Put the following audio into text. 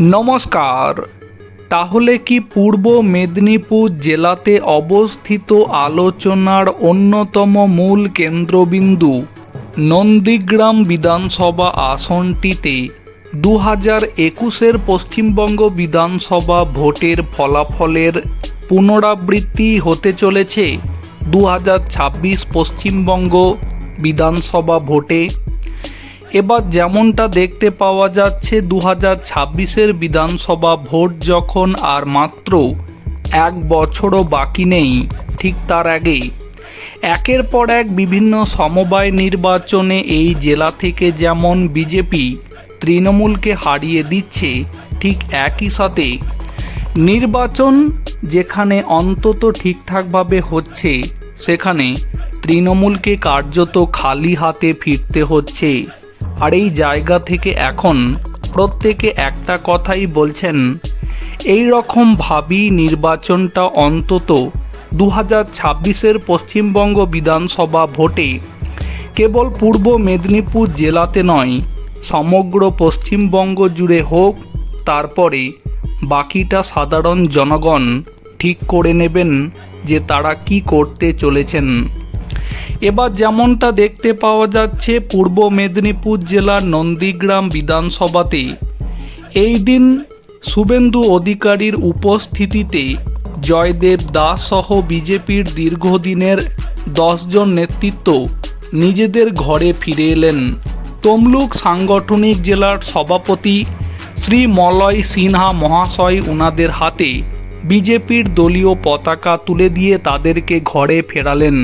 নমস্কার। তাহলে কি পূর্ব মেদিনীপুর জেলাতে অবস্থিত আলোচনার অন্যতম মূল কেন্দ্রবিন্দু নন্দীগ্রাম বিধানসভা আসনটিতে দু হাজার একুশের পশ্চিমবঙ্গ বিধানসভা ভোটের ফলাফলের পুনরাবৃত্তি হতে চলেছে দু হাজার ছাব্বিশ পশ্চিমবঙ্গ বিধানসভা ভোটে। এবার যেমনটা দেখতে পাওয়া যাচ্ছে দু হাজার ছাব্বিশের বিধানসভা ভোট যখন আর মাত্র এক বছরও বাকি নেই, ঠিক তার আগে একের পর এক বিভিন্ন সমবায় নির্বাচনে এই জেলা থেকে যেমন বিজেপি তৃণমূলকে হারিয়ে দিচ্ছে, ঠিক একই সাথে নির্বাচন যেখানে অন্তত ঠিকঠাকভাবে হচ্ছে, সেখানে তৃণমূলকে কার্যত খালি হাতে ফিরতে হচ্ছে। আর এই জায়গা থেকে এখন প্রত্যেকে একটা কথাই বলছেন, এই রকম ভাবি নির্বাচনটা অন্তত দু হাজার ছাব্বিশের পশ্চিমবঙ্গ বিধানসভা ভোটে কেবল পূর্ব মেদিনীপুর জেলাতে নয়, সমগ্র পশ্চিমবঙ্গ জুড়ে হোক, তারপরে বাকিটা সাধারণ জনগণ ঠিক করে নেবেন যে তারা কি করতে চলেছেন। এবার যেমনটা দেখতে পাওয়া যাচ্ছে, পূর্ব মেদিনীপুর জেলার নন্দীগ্রাম বিধানসভাতে। এই দিন শুভেন্দু অধিকারীর উপস্থিতিতে জয়দেব দাস সহ বিজেপির দীর্ঘদিনের দশজন নেতৃত্ব নিজেদের ঘরে ফিরে এলেন। তমলুক সাংগঠনিক জেলার সভাপতি শ্রী মলয় সিনহা মহাশয় ওনাদের হাতে বিজেপির দলীয় পতাকা তুলে দিয়ে তাদেরকে ঘরে ফেরালেন।